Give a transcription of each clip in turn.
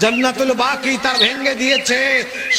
জান্নাতুল বাকি তার ভেঙে দিয়েছে।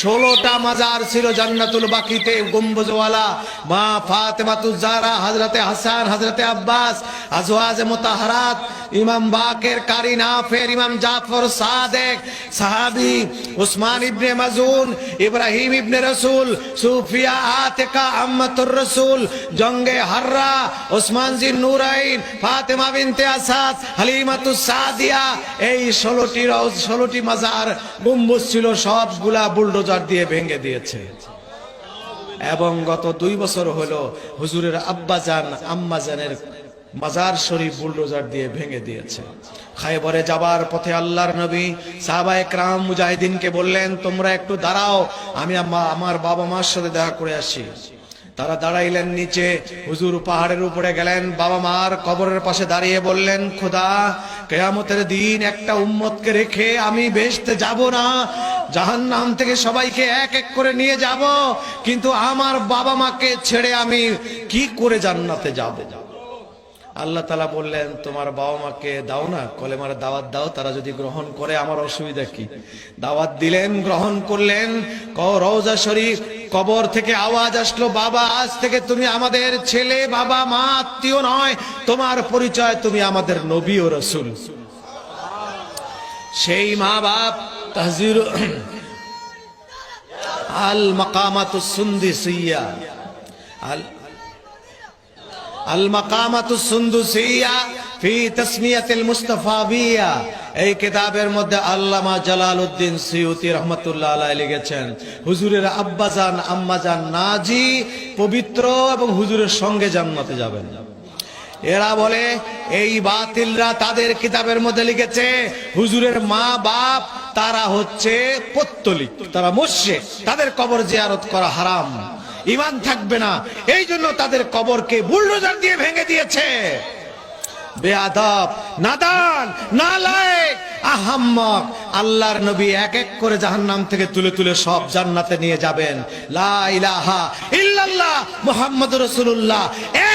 ষোলোটা মাজার ছিল জান্নাতুল বাকিতে, গম্বুজওয়ালা, মা ফাতেমাতুজ জাহরা হযরতে হাসান হযরতে আব্বাস, আজওয়াজ মুতাহারাত, ইমাম বাকের কারি নাফের, ইমাম জাফর সাদেক, সাহাবী উসমান ইবনে মাজুন ইব্রাহিম ইবনে রসুল, সুফিয়া আতেকা আম্মাতুর রসুল, জঙ্গে হাররা ওসমান জিন নুরাইন, ফাতেমা বিনতে আসাদ হালিমাতুস সাদিয়া, এই ষোলোটি ষোলোটি মাজার, গম্বুজ ছিল, সবগুলা বুলডোজার দিয়ে ভেঙে দিয়েছে। এবং গত দুই বছর হলো হুজুরের আব্বাজান আম্মাজানের মাজার শরীফ বুলডোজার দিয়ে ভেঙে দিয়েছে। খায়বরে যাবার পথে আল্লাহর নবী সাহাবায়ে ক্রাম মুজাহিদিনকে বললেন, তোমরা একটু দাঁড়াও, আমি আমার বাবা মার সাথে দেখা করে আসি। তারা দাঁড়াইলেন নিচে। হুজুর পাহাড়ের উপরে গেলেন। বাবা মার কবরের পাশে দাঁড়িয়ে বললেন, খোদা, কেয়ামতের দিন একটা উম্মতকে রেখে আমি বেসতে যাব না। জাহান নাম থেকে সবাইকে এক এক করে নিয়ে যাব। কিন্তু আমার বাবা মাকে ছেড়ে আমি কি করে জান্নাতে যাব? আল্লাহ তালা বললেন, তোমার বাবা মাকে দাও না, কলেমার দাওয়াত দাও। তারা যদি গ্রহণ করে, আমার অসুবিধা কি? দাওয়াত দিলেন, গ্রহণ করলেন। ক- রওজা শরীফ কবর থেকে আওয়াজ আসলো, বাবা, আজ থেকে তুমি আমাদের ছেলে, বাবা, মা, আত্মীয় নয়। তোমার পরিচয় তুমি আমাদের নবী ও রসুল। সেই মা বাপ তাহজির আল মাকামাতুস সুন্দিসিয়া। আল আল মাকামাতুস সুন্দুসিয়া ফি তাসমিয়াতিল মুস্তাফাবিয়া এই কিতাবের মধ্যে আল্লামা লিখেছেন, হুজুরের নাজি পবিত্র এবং হুজুরের সঙ্গে যাবেন। এরা বলে, এই বাতিলরা তাদের কিতাবের মধ্যে লিখেছে, হুজুরের মা বাপ, তারা হচ্ছে পত্তলিক, তারা মোর্শে তাদের কবর জিয়ারত করা হারাম ইমান থাকবে না এই জন্য তাদের কবরকে বুলডোজার দিয়ে ভেঙে দিয়েছে। বেয়াদব নাদান, নালায়েক, আহাম্মক। আল্লাহর নবী এক এক করে জাহান্নাম থেকে তুলে তুলে সব জান্নাতে নিয়ে যাবেন। লা ইলাহা ইল্লাল্লাহ মুহাম্মাদুর রাসূলুল্লাহ।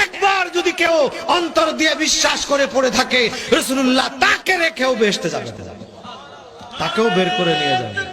একবার যদি কেউ অন্তর দিয়ে বিশ্বাস করে পড়ে থাকে, রাসূলুল্লাহ তাকে রেখেও বেহেশতে যাবে তাকেও বের করে নিয়ে যাবে